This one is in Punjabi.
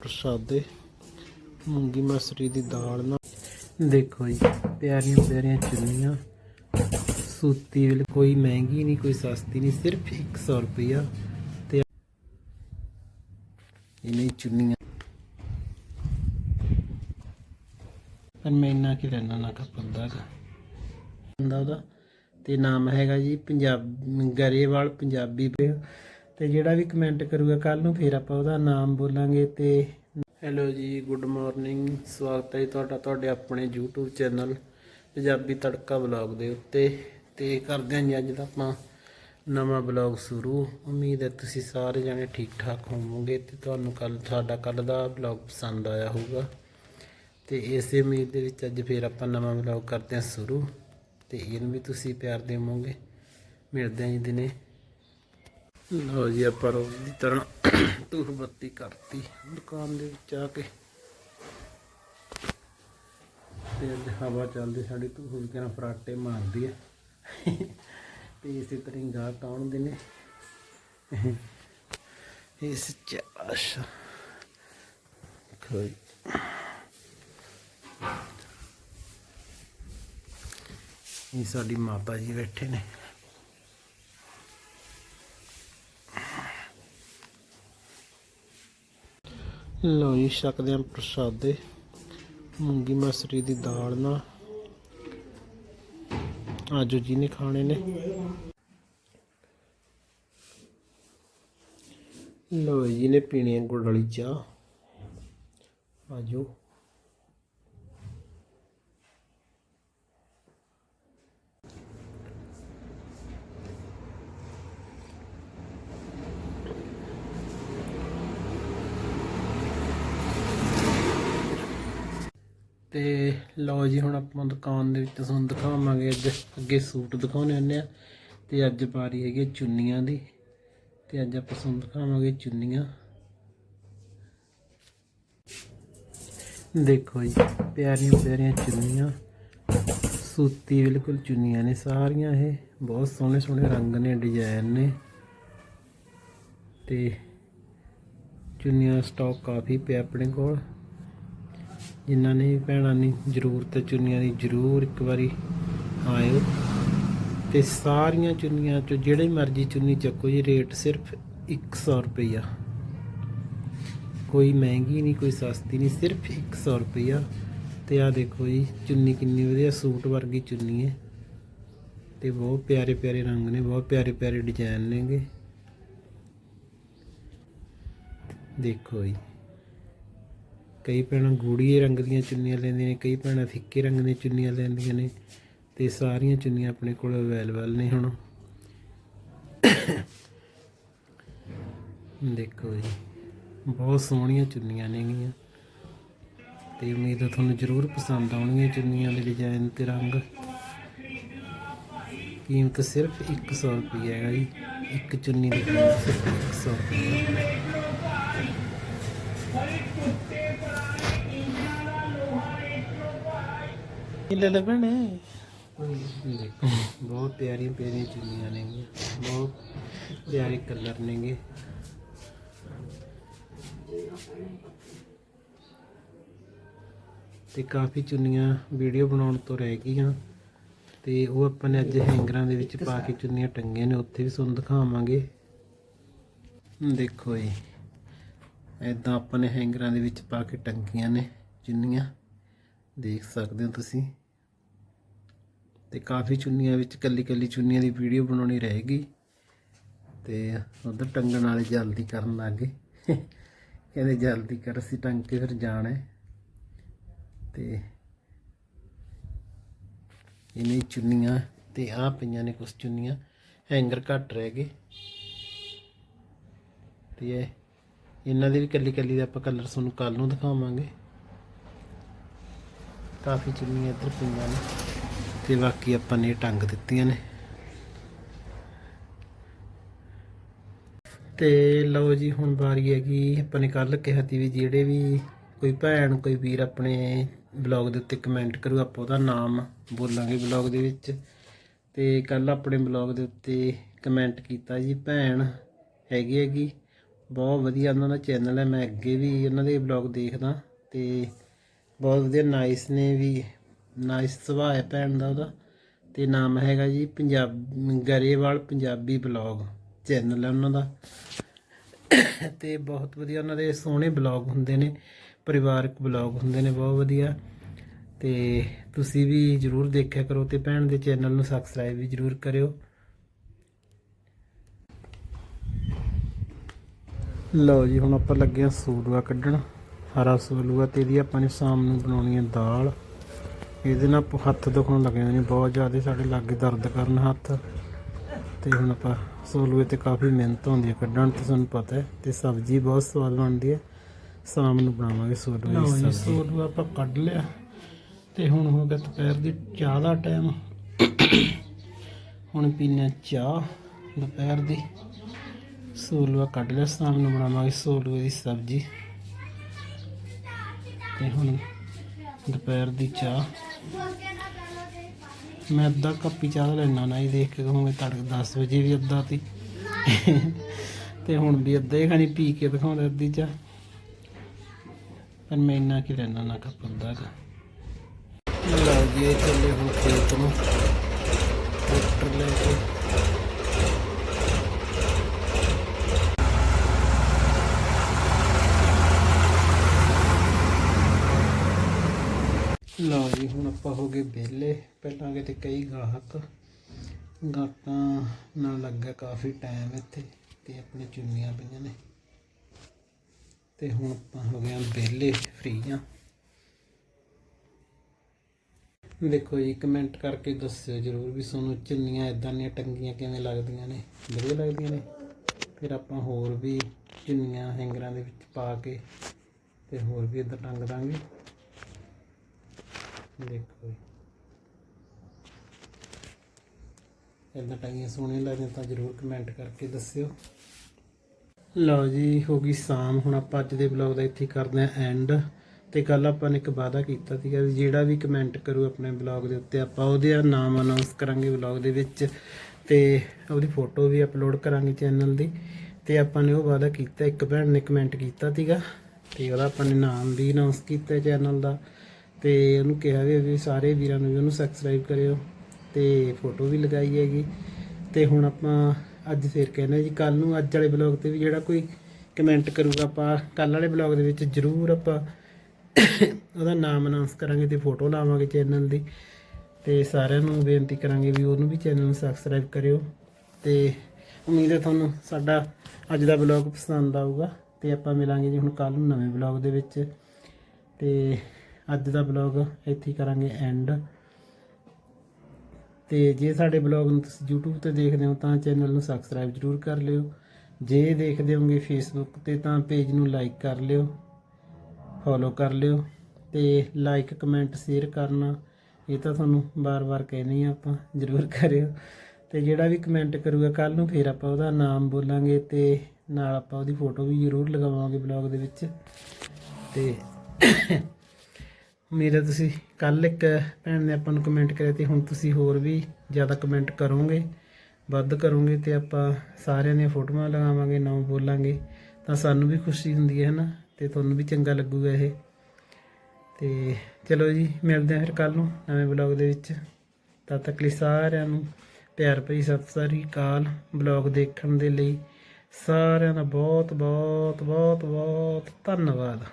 ਪ੍ਰਸ਼ਾਦੇ, ਮੂੰਗੀ ਮਸਰੀ ਦੀ ਦਾਲ ਨਾਲ। ਦੇਖੋ ਜੀ, ਪਿਆਰੀਆਂ ਪਿਆਰੀਆਂ ਚੁੰਨੀਆਂ। ਸੂਤੀ ਵਾਲੀ ਕੋਈ ਮਹਿੰਗੀ ਨਹੀਂ, ਕੋਈ ਸਸਤੀ ਨਹੀਂ, ਸਿਰਫ 100 ਰੁਪਇਆ ਤੇ ਇਹਨੇ ਚੁੰਨੀਆਂ ਪਰ ਮੈਂ ਇੰਨਾ ਕਿ ਲੈਣਾ ਨਾ ਕੱਪਦਾ ਦਾ ਹੁੰਦਾ ਉਹਦਾ। ਤੇ ਨਾਮ ਹੈਗਾ ਜੀ ਪੰਜਾਬ ਗਰੇਵਾਲ ਪੰਜਾਬੀ ਪੇ ਤੇ ਜਿਹੜਾ ਵੀ ਕਮੈਂਟ ਕਰੂਗਾ ਕੱਲ ਨੂੰ ਫਿਰ ਆਪਾਂ ਉਹਦਾ ਨਾਮ ਬੋਲਾਂਗੇ ਤੇ ਹੈਲੋ ਜੀ ਗੁੱਡ ਮਾਰਨਿੰਗ ਸਵਾਗਤ ਹੈ ਜੀ ਤੁਹਾਡਾ, ਤੁਹਾਡੇ ਆਪਣੇ YouTube ਚੈਨਲ ਪੰਜਾਬੀ ਤੜਕਾ ਵਲੌਗ ਦੇ ਉੱਤੇ। ਤੇ ਕਰਦੇ ਹਾਂ ਜੀ ਅੱਜ ਦਾ ਆਪਾਂ ਨਵਾਂ ਵਲੌਗ ਸ਼ੁਰੂ। ਉਮੀਦ ਹੈ ਤੁਸੀਂ ਸਾਰੇ ਜਣੇ ਠੀਕ ਠਾਕ ਹੋਵੋਗੇ ਤੇ ਤੁਹਾਨੂੰ ਕੱਲ ਸਾਡਾ ਕੱਲ ਦਾ ਵਲੌਗ ਪਸੰਦ ਆਇਆ ਹੋਊਗਾ। ਤੇ ਇਸੇ ਉਮੀਦ ਦੇ ਵਿੱਚ ਅੱਜ ਫੇਰ ਆਪਾਂ ਨਵਾਂ ਵਲੌਗ ਕਰਦੇ ਹਾਂ ਸ਼ੁਰੂ। ਤੇ ਇਹਨੂੰ ਵੀ ਤੁਸੀਂ ਪਿਆਰ ਦੇਵੋਗੇ। ਮਿਲਦੇ ਹਾਂ ਜੀ ਦਿਨੇ। ਲਓ ਜੀ ਆਪਾਂ ਰੋਜ਼ ਦੀ ਤਰ੍ਹਾਂ ਧੂਫ ਬੱਤੀ ਕਰਤੀ ਦੁਕਾਨ ਦੇ ਵਿੱਚ ਆ ਕੇ। ਤੇ ਅੱਜ ਹਵਾ ਚੱਲਦੀ, ਸਾਡੀ ਧੂਫ ਵੀ ਫਰਾਟੇ ਮਾਰਦੀ ਹੈ ਤੇ ਇਸੇ ਤਰ੍ਹਾਂ ਹੀ ਗਾਹਕ ਦੇ ਨੇ ਇਸ ਚਾਸ਼। ਕੋਈ ਇਹ ਸਾਡੀ ਮਾਤਾ ਜੀ ਬੈਠੇ ਨੇ। ਲੋ ਜੀ, ਛਕਦੇ ਹਾਂ ਪ੍ਰਸ਼ਾਦੇ। ਮੂੰਗੀ ਮਸਰੀ ਦੀ ਦਾਲ ਨਾਲ। ਆਜੋ ਜੀ, ਨੇ ਖਾਣੇ ਨੇ। ਲੋ ਜੀ, ਨੇ ਪੀਣੀ ਗੁੜ ਵਾਲੀ ਚਾਹ। ਆਜੋ। ਤੇ ਲਓ ਜੀ, ਹੁਣ ਆਪਾਂ ਦੁਕਾਨ ਦੇ ਵਿੱਚ ਤੁਹਾਨੂੰ ਦਿਖਾਵਾਂਗੇ ਅੱਜ। ਅੱਗੇ ਸੂਟ ਦਿਖਾਉਣੇ ਹੁੰਦੇ ਆ ਤੇ ਅੱਜ ਵਾਰੀ ਹੈਗੀ ਹੈ ਚੁੰਨੀਆਂ ਦੀ। ਤੇ ਅੱਜ ਆਪਾਂ ਤੁਹਾਨੂੰ ਦਿਖਾਵਾਂਗੇ ਚੁੰਨੀਆਂ। ਦੇਖੋ ਜੀ, ਪਿਆਰੀਆਂ ਪਿਆਰੀਆਂ ਚੁੰਨੀਆਂ। ਸੂਤੀ ਬਿਲਕੁਲ ਚੁੰਨੀਆਂ ਨੇ ਸਾਰੀਆਂ ਇਹ। ਬਹੁਤ ਸੋਹਣੇ ਸੋਹਣੇ ਰੰਗ ਨੇ, ਡਿਜ਼ਾਈਨ ਨੇ। ਤੇ ਚੁੰਨੀਆਂ ਸਟਾਕ ਕਾਫੀ ਪਿਆ ਆਪਣੇ ਕੋਲ। ਜਿਨ੍ਹਾਂ ਨੇ ਭੈਣਾਂ ਨੇ ਜ਼ਰੂਰਤ ਹੈ, ਚੁੰਨੀਆਂ ਦੀ ਜ਼ਰੂਰ ਇੱਕ ਵਾਰੀ ਆਇਓ। ਤੇ ਸਾਰੀਆਂ ਚੁੰਨੀਆਂ ਚੋਂ ਜਿਹੜੇ ਮਰਜ਼ੀ ਚੁੰਨੀ ਚੱਕੋ ਜੀ, ਰੇਟ ਸਿਰਫ 100 ਰੁਪਈਆ। ਕੋਈ ਮਹਿੰਗੀ ਨਹੀਂ, ਕੋਈ ਸਸਤੀ ਨਹੀਂ, ਸਿਰਫ 100 ਰੁਪਈਆ। ਤੇ ਆ ਦੇਖੋ ਜੀ, ਚੁੰਨੀ ਕਿੰਨੀ ਵਧੀਆ ਸੂਟ ਵਰਗੀ ਚੁੰਨੀ ਹੈ। ਤੇ ਬਹੁਤ ਪਿਆਰੇ ਪਿਆਰੇ ਰੰਗ ਨੇ, ਬਹੁਤ ਪਿਆਰੇ ਪਿਆਰੇ ਡਿਜ਼ਾਈਨ ਨੇਗੇ। ਦੇਖੋ ਜੀ। ਕਈ ਭੈਣਾਂ ਗੂੜੀਏ ਰੰਗ ਦੀਆਂ ਚੁੰਨੀਆਂ ਲੈਂਦੀਆਂ ਨੇ, ਕਈ ਭੈਣਾਂ ਫਿੱਕੇ ਰੰਗ ਦੀਆਂ ਚੁੰਨੀਆਂ ਲੈਂਦੀਆਂ ਨੇ ਤੇ ਸਾਰੀਆਂ ਚੁੰਨੀਆਂ ਆਪਣੇ ਕੋਲ ਅਵੇਲੇਬਲ ਨੇ ਹੁਣ। ਦੇਖੋ ਜੀ, ਬਹੁਤ ਸੋਹਣੀਆਂ ਚੁੰਨੀਆਂ ਨੇਗੀਆਂ ਤੇ ਉਮੀਦ ਹੈ ਤੁਹਾਨੂੰ ਜ਼ਰੂਰ ਪਸੰਦ ਆਉਣਗੀਆਂ ਚੁੰਨੀਆਂ ਦੇ ਡਿਜ਼ਾਈਨ ਤੇ ਰੰਗ। ਕੀਮਤ ਸਿਰਫ 100 ਰੁਪਏ ਹੈਗਾ ਜੀ, ਇੱਕ ਚੁੰਨੀ ਦੀ ਕੀਮਤ ਸਿਰਫ 100 ਰੁਪਏ ਲੈ ਲੈ ਬਣੇ ਬਹੁਤ ਪਿਆਰੀਆਂ ਪਿਆਰੀਆਂ ਚੁੰਨੀਆਂ ਨੇਗੀਆਂ ਬਹੁਤ ਪਿਆਰੇ ਕਲਰ ਨੇਗੇ। ਤੇ ਕਾਫੀ ਚੁੰਨੀਆਂ ਵੀਡੀਓ ਬਣਾਉਣ ਤੋਂ ਰਹਿ ਗਈਆਂ। ਤੇ ਉਹ ਆਪਾਂ ਨੇ ਅੱਜ ਹੈਂਗਰਾਂ ਦੇ ਵਿੱਚ ਪਾ ਕੇ ਚੁੰਨੀਆਂ ਟੰਗੀਆਂ ਨੇ, ਉੱਥੇ ਵੀ ਤੁਹਾਨੂੰ ਦਿਖਾਵਾਂਗੇ। ਦੇਖੋ ਜੀ ਇਦਾਂ ਆਪਾਂ ਨੇ ਹੈਂਗਰਾਂ ਦੇ ਵਿੱਚ ਪਾ ਕੇ ਟੰਗੀਆਂ ਨੇ ਚੁੰਨੀਆਂ। ਦੇਖ ਸਕਦੇ ਹੋ ਤੁਸੀਂ। ਤੇ ਕਾਫੀ ਚੁੰਨੀਆਂ ਵਿੱਚ, ਕੱਲੀ ਕੱਲੀ ਚੁੰਨੀਆਂ ਦੀ ਵੀਡੀਓ ਬਣਾਉਣੀ ਰਹੇਗੀ। ਤੇ ਉਧਰ ਟੰਗਣ ਵਾਲੇ ਜਲਦੀ ਕਰਨ ਲੱਗੇ ਕਹਿੰਦੇ ਜਲਦੀ ਕਰ, ਅਸੀਂ ਟੰਗ ਕੇ ਫਿਰ ਜਾਣਾ ਹੈ। ਤੇ ਇਹਨੇ ਚੁੰਨੀਆਂ, ਤੇ ਆ ਪਈਆਂ ਨੇ ਕੁਝ ਚੁੰਨੀਆਂ। ਹੈਂਗਰ ਘੱਟ ਰਹਿ ਗਏ। ਤੇ ਇਹ, ਇਹਨਾਂ ਦੀ ਵੀ ਕੱਲੀ ਕੱਲੀ ਦਾ ਆਪਾਂ ਕਲਰ ਤੁਹਾਨੂੰ ਕੱਲ ਨੂੰ ਦਿਖਾਵਾਂਗੇ। ਕਾਫੀ ਚੁੰਨੀਆਂ ਇੱਧਰ ਪਈਆਂ ਨੇ। ਤੇ ਬਾਕੀ ਆਪਾਂ ਨੇ ਇਹ ਟੰਗ ਦਿੱਤੀਆਂ ਨੇ। ਤੇ ਲਓ ਜੀ, ਹੁਣ ਵਾਰੀ ਹੈਗੀ, ਆਪਾਂ ਨੇ ਕੱਲ ਕਿਹਾ ਸੀ ਵੀ ਜਿਹੜੇ ਵੀ ਕੋਈ ਭੈਣ, ਕੋਈ ਵੀਰ ਆਪਣੇ ਬਲੌਗ ਦੇ ਉੱਤੇ ਕਮੈਂਟ ਕਰੂ, ਆਪਾਂ ਉਹਦਾ ਨਾਮ ਬੋਲਾਂਗੇ ਬਲੌਗ ਦੇ ਵਿੱਚ। ਤੇ ਕੱਲ ਆਪਣੇ ਬਲੌਗ ਦੇ ਉੱਤੇ ਕਮੈਂਟ ਕੀਤਾ ਜੀ, ਭੈਣ ਹੈਗੀ ਹੈਗੀ, ਬਹੁਤ ਵਧੀਆ ਉਹਨਾਂ ਦਾ ਚੈਨਲ ਹੈ, ਮੈਂ ਅੱਗੇ ਵੀ ਉਹਨਾਂ ਦੇ ਬਲੌਗ ਦੇਖਦਾ। ਤੇ ਬਹੁਤ ਵਧੀਆ ਨਾਈਸ ਨੇ ਵੀ ਨਾਈਸ ਸੁਭਾਅ ਹੈ ਭੈਣ ਦਾ ਉਹਦਾ। ਤੇ ਨਾਮ ਹੈਗਾ ਜੀ ਪੰਜਾਬ, ਗਰੇਵਾਲ ਪੰਜਾਬੀ ਬਲੌਗ ਚੈਨਲ ਹੈ ਉਹਨਾਂ ਦਾ। ਤੇ ਬਹੁਤ ਵਧੀਆ ਉਹਨਾਂ ਦੇ ਸੋਹਣੇ ਬਲੌਗ ਹੁੰਦੇ ਨੇ, ਪਰਿਵਾਰਕ ਬਲੌਗ ਹੁੰਦੇ ਨੇ, ਬਹੁਤ ਵਧੀਆ। ਤੇ ਤੁਸੀਂ ਵੀ ਜਰੂਰ ਦੇਖਿਆ ਕਰੋ ਤੇ ਭੈਣ ਦੇ ਚੈਨਲ ਨੂੰ ਸਬਸਕ੍ਰਾਈਬ ਵੀ ਜਰੂਰ ਕਰਿਓ। ਲਓ ਜੀ, ਹੁਣ ਆਪਾਂ ਲੱਗੇ ਆ ਸੂਲੂਆ ਕੱਢਣ। ਹਰਾ ਸੂਲੂਆ ਤੇ ਇਹਦੀ ਆਪਾਂ ਨੇ ਸ਼ਾਮ ਨੂੰ ਬਣਾਉਣੀ ਹੈ ਦਾਲ। ਇਹਦੇ ਨਾਲ ਹੱਥ ਦੁਖਣ ਲੱਗ ਜਾਂਦੇ ਨੇ ਬਹੁਤ ਜ਼ਿਆਦਾ ਸਾਡੇ ਲੱਗੇ ਦਰਦ ਕਰਨ ਹੱਥ। ਤੇ ਹੁਣ ਆਪਾਂ ਸੂਲੂਏ ਤੇ ਕਾਫੀ ਮਿਹਨਤ ਹੁੰਦੀ ਹੈ ਕੱਢਣ ਤੇ ਤੁਹਾਨੂੰ ਪਤਾ ਹੈ ਤੇ ਸਬਜ਼ੀ ਬਹੁਤ ਸਵਾਦ ਬਣਦੀ ਹੈ। ਸ਼ਾਮ ਨੂੰ ਬਣਾਵਾਂਗੇ ਸੂਲੂਏ ਦੀ ਸਬਜ਼ੀ। ਸੂਲੂਆ ਆਪਾਂ ਕੱਢ ਲਿਆ। ਤੇ ਹੁਣ ਹੋ ਗਿਆ ਦੁਪਹਿਰ ਦੀ ਚਾਹ ਦਾ ਟਾਈਮ। ਹੁਣ ਆ ਚਾਹ ਦੁਪਹਿਰ ਦੀ। ਸੋਲੂਆ ਕੱਢ ਲਿਆ ਸ਼ਾਮ ਨੂੰ ਬਣਾਵਾਂਗੇ ਸੋਲੂਏ ਦੀ ਸਬਜ਼ੀ। ਤੇ ਹੁਣ ਦੁਪਹਿਰ ਦੀ ਚਾਹ। ਮੈਂ ਅੱਧਾ ਕੱਪ ਹੀ ਚਾਹ ਲੈਣਾ ਨਾ ਹੀ ਦੇਖ ਕੇ ਕਹੂੰਗੇ ਤੜਕੇ 10 ਵਜੇ ਵੀ ਅੱਧਾ ਤੀ ਤੇ ਹੁਣ ਵੀ ਅੱਧਾ ਹੀ ਖਾਣੀ ਪੀ ਕੇ ਦਿਖਾਉਂਦਾ ਅੱਧੀ ਚਾਹ। ਪਰ ਮੈਂ ਇੰਨਾ ਕੀ ਲੈਣਾ ਨਾ ਕੱਪ ਅੱਧਾ ਕੁ। ਲਓ ਜੀ, ਇਹ ਚੱਲੇ ਹੁਣ ਖੇਤ ਨੂੰ। ਟਰੈਕਟਰ ਲੈ ਕੇ। ਲਓ ਜੀ, ਹੁਣ ਆਪਾਂ ਹੋ ਗਏ ਵਿਹਲੇ। ਪਹਿਲਾਂ ਕਿਤੇ ਕਈ ਗਾਹਕ ਗਾਹਕਾਂ ਨਾਲ ਲੱਗਾ ਕਾਫੀ ਟਾਈਮ ਇੱਥੇ ਤੇ ਆਪਣੇ ਚੁੰਨੀਆਂ ਪਈਆਂ ਨੇ। ਤੇ ਹੁਣ ਆਪਾਂ ਹੋ ਗਏ ਆ ਵਿਹਲੇ ਫ੍ਰੀ ਆ। ਦੇਖੋ ਜੀ ਕਮੈਂਟ ਕਰਕੇ ਦੱਸਿਓ ਜਰੂਰ ਵੀ ਤੁਹਾਨੂੰ ਚੁੰਨੀਆਂ ਇਦਾਂ ਦੀਆਂ ਟੰਗੀਆਂ ਕਿਵੇਂ ਲੱਗਦੀਆਂ ਨੇ। ਵਧੀਆ ਲੱਗਦੀਆਂ ਨੇ? ਫਿਰ ਆਪਾਂ ਹੋਰ ਵੀ ਚੁੰਨੀਆਂ, ਹੈਂਗਰਾਂ ਦੇ ਵਿੱਚ ਪਾ ਕੇ ਤੇ ਹੋਰ ਵੀ ਇਦਾਂ ਟੰਗ ਦਾਂਗੇ। ਦੇਖੋ ਇਦਾਂ ਟੰਗੀਆਂ ਸੋਹਣੀਆਂ ਲੱਗਦੀਆਂ ਤਾਂ ਜਰੂਰ ਕਮੈਂਟ ਕਰਕੇ ਦੱਸਿਓ। ਲਓ ਜੀ, ਹੋ ਗਈ ਸ਼ਾਮ। ਹੁਣ ਆਪਾਂ ਅੱਜ ਦੇ ਬਲੌਗ ਦਾ ਇੱਥੇ ਕਰਦੇ ਆਂ ਐਂਡ ਤੇ ਕੱਲ ਆਪਾਂ ਨੇ ਇੱਕ ਵਾਅਦਾ ਕੀਤਾ ਸੀਗਾ ਵੀ ਜਿਹੜਾ ਵੀ ਕਮੈਂਟ ਕਰੂ ਆਪਣੇ ਬਲੌਗ ਦੇ ਉੱਤੇ, ਆਪਾਂ ਉਹਦੇ ਨਾਮ ਅਨਾਉਂਸ ਕਰਾਂਗੇ ਬਲੌਗ ਦੇ ਵਿੱਚ। ਤੇ ਉਹਦੀ ਫੋਟੋ ਵੀ ਅਪਲੋਡ ਕਰਾਂਗੇ ਚੈਨਲ ਦੀ। ਤੇ ਆਪਾਂ ਨੇ ਉਹ ਵਾਅਦਾ ਕੀਤਾ, ਇੱਕ ਭੈਣ ਨੇ ਕਮੈਂਟ ਕੀਤਾ ਸੀਗਾ। ਤੇ ਉਹਦਾ ਆਪਾਂ ਨੇ ਨਾਮ ਵੀ ਅਨਾਉਂਸ ਕੀਤਾ ਚੈਨਲ ਦਾ। ਤੇ ਉਹਨੂੰ ਕਿਹਾ ਵੀ ਵੀ ਸਾਰੇ ਵੀਰਾਂ ਨੂੰ ਵੀ ਉਹਨੂੰ ਸਬਸਕ੍ਰਾਈਬ ਕਰਿਓ ਤੇ ਫੋਟੋ ਵੀ ਲਗਾਈ ਹੈਗੀ। ਤੇ ਹੁਣ ਆਪਾਂ ਅੱਜ ਫੇਰ ਕਹਿੰਦੇ ਜੀ ਕੱਲ ਨੂੰ ਅੱਜ ਵਾਲੇ ਬਲੌਗ ਤੇ ਵੀ ਜਿਹੜਾ ਕੋਈ ਕਮੈਂਟ ਕਰੂਗਾ ਆਪਾਂ ਕੱਲ ਵਾਲੇ ਬਲੌਗ ਦੇ ਵਿੱਚ ਜ਼ਰੂਰ ਆਪਾਂ ਉਹਦਾ ਨਾਮ ਅਨਾਉਂਸ ਕਰਾਂਗੇ ਤੇ ਫੋਟੋ ਲਾਵਾਂਗੇ ਚੈਨਲ ਦੀ। ਤੇ ਸਾਰਿਆਂ ਨੂੰ ਬੇਨਤੀ ਕਰਾਂਗੇ ਵੀ ਉਹਨੂੰ ਵੀ ਚੈਨਲ ਨੂੰ ਸਬਸਕ੍ਰਾਈਬ ਕਰਿਓ। ਤੇ ਉਮੀਦ ਹੈ ਤੁਹਾਨੂੰ ਸਾਡਾ ਅੱਜ ਦਾ ਬਲੌਗ ਪਸੰਦ ਆਊਗਾ। ਤੇ ਆਪਾਂ ਮਿਲਾਂਗੇ ਜੀ ਹੁਣ ਕੱਲ ਨੂੰ ਨਵੇਂ ਬਲੌਗ ਦੇ ਵਿੱਚ। ਤੇ ਅੱਜ ਦਾ ਬਲੌਗ ਇੱਥੇ ਕਰਾਂਗੇ ਐਂਡ ਤੇ ਜੇ ਸਾਡੇ ਬਲੌਗ ਨੂੰ ਤੁਸੀਂ YouTube ਤੇ ਦੇਖਦੇ ਹੋ ਤਾਂ ਚੈਨਲ ਨੂੰ ਸਬਸਕ੍ਰਾਈਬ ਜਰੂਰ ਕਰ ਲਿਓ। ਜੇ ਦੇਖਦੇ ਹੋਗੇ Facebook ਤੇ ਤਾਂ ਪੇਜ ਨੂੰ ਲਾਈਕ ਕਰ ਲਿਓ ਫੋਲੋ ਕਰ ਲਿਓ ਤੇ ਲਾਈਕ ਕਮੈਂਟ ਸ਼ੇਅਰ ਕਰਨਾ। ਇਹ ਤਾਂ ਤੁਹਾਨੂੰ ਬਾਰ-ਬਾਰ ਕਹਿਣੀ ਆ ਆਪਾਂ, ਜਰੂਰ ਕਰਿਓ। ਤੇ ਜਿਹੜਾ ਵੀ ਕਮੈਂਟ ਕਰੂਗਾ ਕੱਲ ਨੂੰ ਫਿਰ ਆਪਾਂ ਉਹਦਾ ਨਾਮ ਬੋਲਾਂਗੇ ਤੇ ਨਾਲ ਆਪਾਂ ਉਹਦੀ ਫੋਟੋ ਵੀ ਜਰੂਰ ਲਗਾਵਾਂਗੇ ਬਲੌਗ ਦੇ ਵਿੱਚ। ਤੇ ਮੇਰਾ ਤੁਸੀਂ ਕੱਲ ਇੱਕ ਭੈਣ ਨੇ ਆਪਾਂ ਨੂੰ ਕਮੈਂਟ ਕਰਿਆ ਤੇ ਹੁਣ ਤੁਸੀਂ ਹੋਰ ਵੀ ਜ਼ਿਆਦਾ ਕਮੈਂਟ ਕਰੋਗੇ, ਵੱਧ ਕਰੋਗੇ ਤੇ ਆਪਾਂ ਸਾਰਿਆਂ ਦੀਆਂ ਫੋਟੋਆਂ ਲਗਾਵਾਂਗੇ ਨਾਮ ਬੋਲਾਂਗੇ। ਤਾਂ ਸਾਨੂੰ ਵੀ ਖੁਸ਼ੀ ਹੁੰਦੀ ਹੈ ਨਾ ਤੇ ਤੁਹਾਨੂੰ ਵੀ ਚੰਗਾ ਲੱਗੂਗਾ ਇਹ। ਤੇ ਚਲੋ ਜੀ, ਮਿਲਦੇ ਹਾਂ ਫਿਰ ਕੱਲ ਨੂੰ ਨਵੇਂ ਬਲੌਗ ਦੇ ਵਿੱਚ। ਤਦ ਤੱਕ ਲਈ ਸਾਰਿਆਂ ਨੂੰ ਪਿਆਰ ਭਰੀ ਸਤਿ ਸ੍ਰੀ ਅਕਾਲ। ਬਲੌਗ ਦੇਖਣ ਦੇ ਲਈ ਸਾਰਿਆਂ ਦਾ ਬਹੁਤ ਬਹੁਤ ਬਹੁਤ ਬਹੁਤ ਧੰਨਵਾਦ।